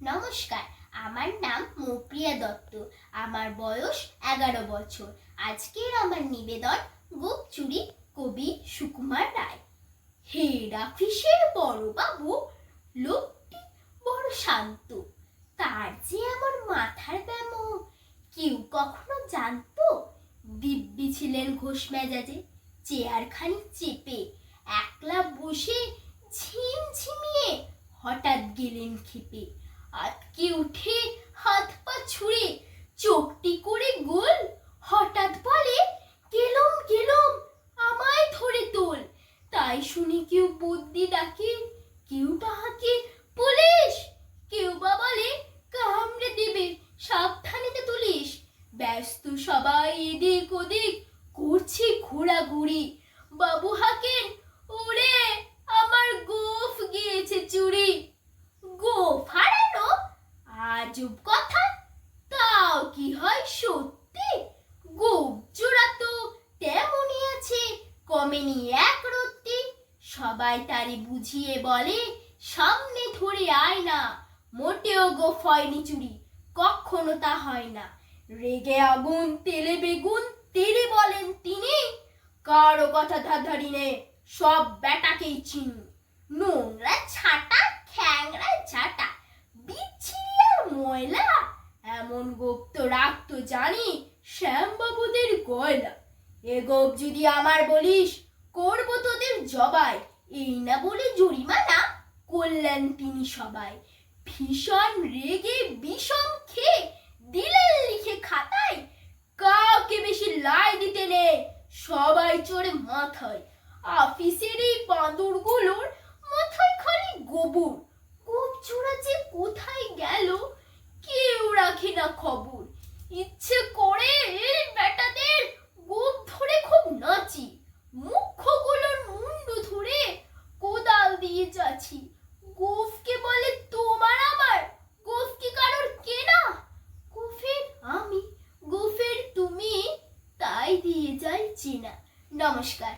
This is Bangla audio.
নমস্কার, আমার নাম মৌপ্রিয়া দত্ত। আমার বয়স এগারো বছর। আজকের আমার নিবেদন গোপচুরি কবি সুকুমার রায়। হে রাফিসের বড় বাবু লোকটি বড় শান্ত। তার যে আমার মাথার ব্যাম, কেউ কখনো জানতো? দিব্যি ছিলেন ঘোষ মেজাজে, চেয়ারখানি চেপে একলা বসে ঝিমঝিমিয়ে হঠাৎ গেলেন খেপে। আটকে উঠে হাত পা ছুঁড়ে চোখটি করে গোল, হঠাৎ বলে, গেলুম গেলুম, আমায় ধরে তোল। তাই শুনে কেউ বুদ্ধি ডাকে, কেউ তাহাকে, পুলিশ! কেউ বা বলে, কামড়ে দেবে, সাবধানেতে তুলিস। ব্যস্ত সবাই এদিক ওদিক করছে ঘোরাঘুরি। আজব কথা? তাও কি হয় সত্যি? গোপ জোড়া তো তেমনই আছে, কমেনি এক রত্তি। সবাই তারে বুঝিয়ে বলে, সামনে ধরে আয় না, মোটেও গোফ হয়নি চুরি, কখনো তা হয় না। রেগে আগুন, তেলে বেগুন তেরে বলেন তিনি, কারও কথা ধাধারি নে সব বেটাকেই চিনি। নোংরা ছাটা জানি শ্যামবাবুদের গয়লা এ যদি আমার বলিস, করব তোদের জবাই। এই না বলে জরিমানা করলেন তিনি সবাই। ভীষণ রেগে বিষম খেয়ে দিলেন লিখে খাতায়, কাউকে বেশি লাই দিতে নেই সবাই চড়ে মাথায়। অফিসের এই বাঁদরগুলোর মাথায় খালি গোবর। গোপ চূড়া যে কোথায় গেল, কেউ রাখে না খবর। নমস্কার।